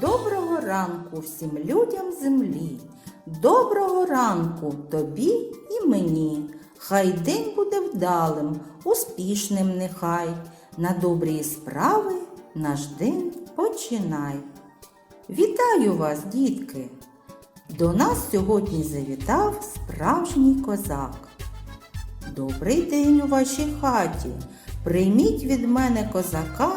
Доброго ранку всім людям землі. Доброго ранку тобі і мені. Хай день буде вдалим, успішним нехай. На добрі справи наш день починай. Вітаю вас, дітки! До нас сьогодні завітав справжній козак. Добрий день у вашій хаті. Прийміть від мене козака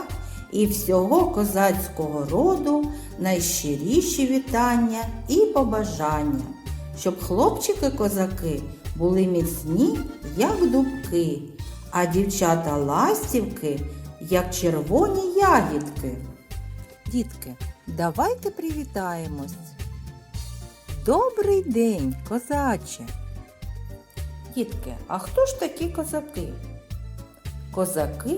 і всього козацького роду найщиріші вітання і побажання, щоб хлопчики-козаки були міцні, як дубки, а дівчата ластівки, як червоні ягідки. Дітки, давайте привітаємось. Добрий день, козаче! Дітки, а хто ж такі козаки? Козаки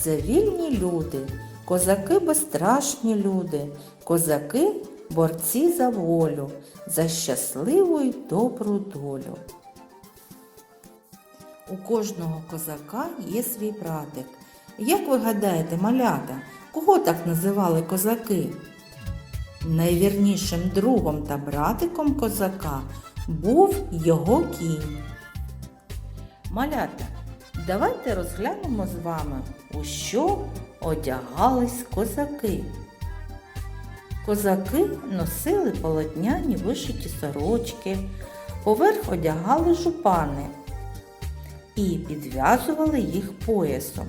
це вільні люди, козаки безстрашні люди, козаки борці за волю, за щасливу й добру долю. У кожного козака є свій братик. Як ви гадаєте, малята, кого так називали козаки? Найвірнішим другом та братиком козака був його кінь. Малята, давайте розглянемо з вами, у що одягались козаки. Козаки носили полотняні вишиті сорочки, поверх одягали жупани і підв'язували їх поясом.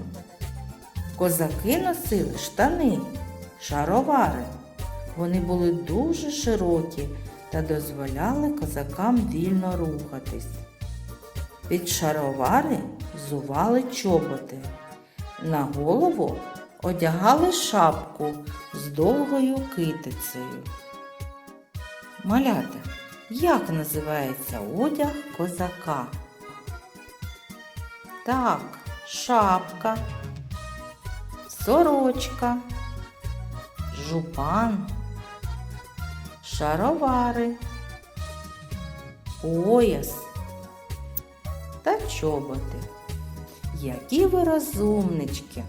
Козаки носили штани, шаровари. Вони були дуже широкі та дозволяли козакам вільно рухатись. Під шаровари зували чоботи. На голову одягали шапку з довгою китицею. Малята, як називається одяг козака? Так, шапка, сорочка, жупан, шаровари, пояс та чоботи. Які ви розумнички!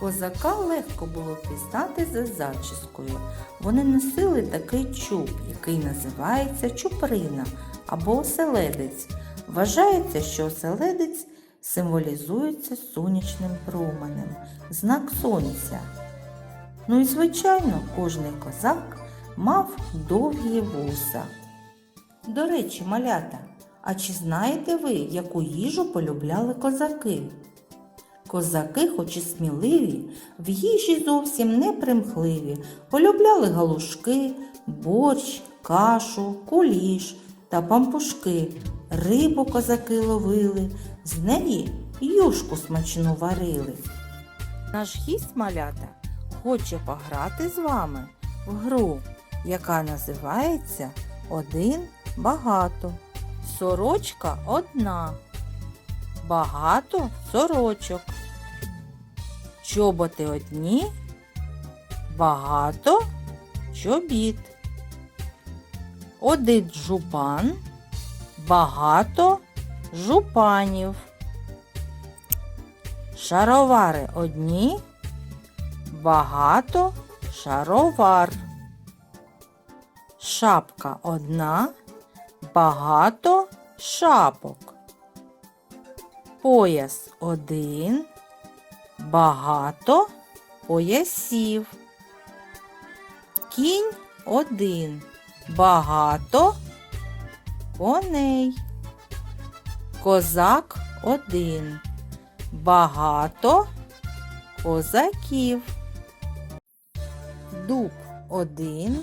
Козака легко було пізнати за зачіскою. Вони носили такий чуб, який називається чуприна або оселедець. Вважається, що оселедець символізується сонячним променем, знак сонця. Ну і, звичайно, кожний козак мав довгі вуса. До речі, малята, а чи знаєте ви, яку їжу полюбляли козаки? Козаки, хоч і сміливі, в їжі зовсім не примхливі, полюбляли галушки, борщ, кашу, куліш та пампушки. Рибу козаки ловили, з неї юшку смачну варили. Наш гість малята хоче пограти з вами в гру, яка називається Один багато. Сорочка одна. Багато сорочок. Чоботи одні. Багато чобіт. Один жупан. Багато жупанів. Шаровари одні. Багато шаровар. Шапка одна. Багато шапок. Пояс один. Багато поясів. Кінь один. Багато коней. Козак один. Багато козаків. Дуб один.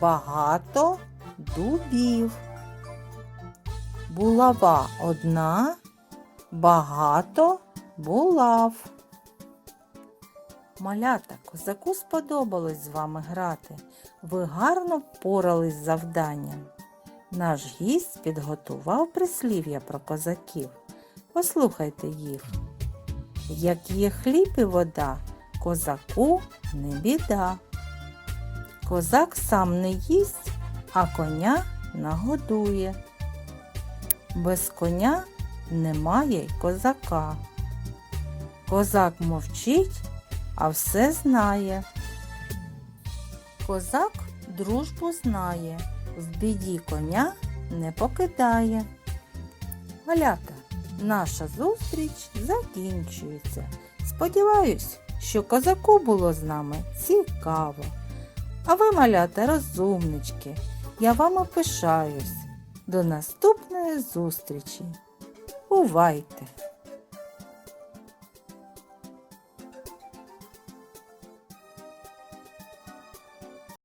Багато дубів. Булава одна, багато булав. Малята, козаку сподобалось з вами грати. Ви гарно впорались з завданням. Наш гість підготував прислів'я про козаків. Послухайте їх. Як є хліб і вода, козаку не біда. Козак сам не їсть, а коня нагодує. Без коня немає й козака. Козак мовчить, а все знає. Козак дружбу знає, в біді коня не покидає. Малята, наша зустріч закінчується. Сподіваюсь, що козаку було з нами цікаво. А ви, малята, розумнички, я вами пишаюсь. До наступної зустрічі. Бувайте!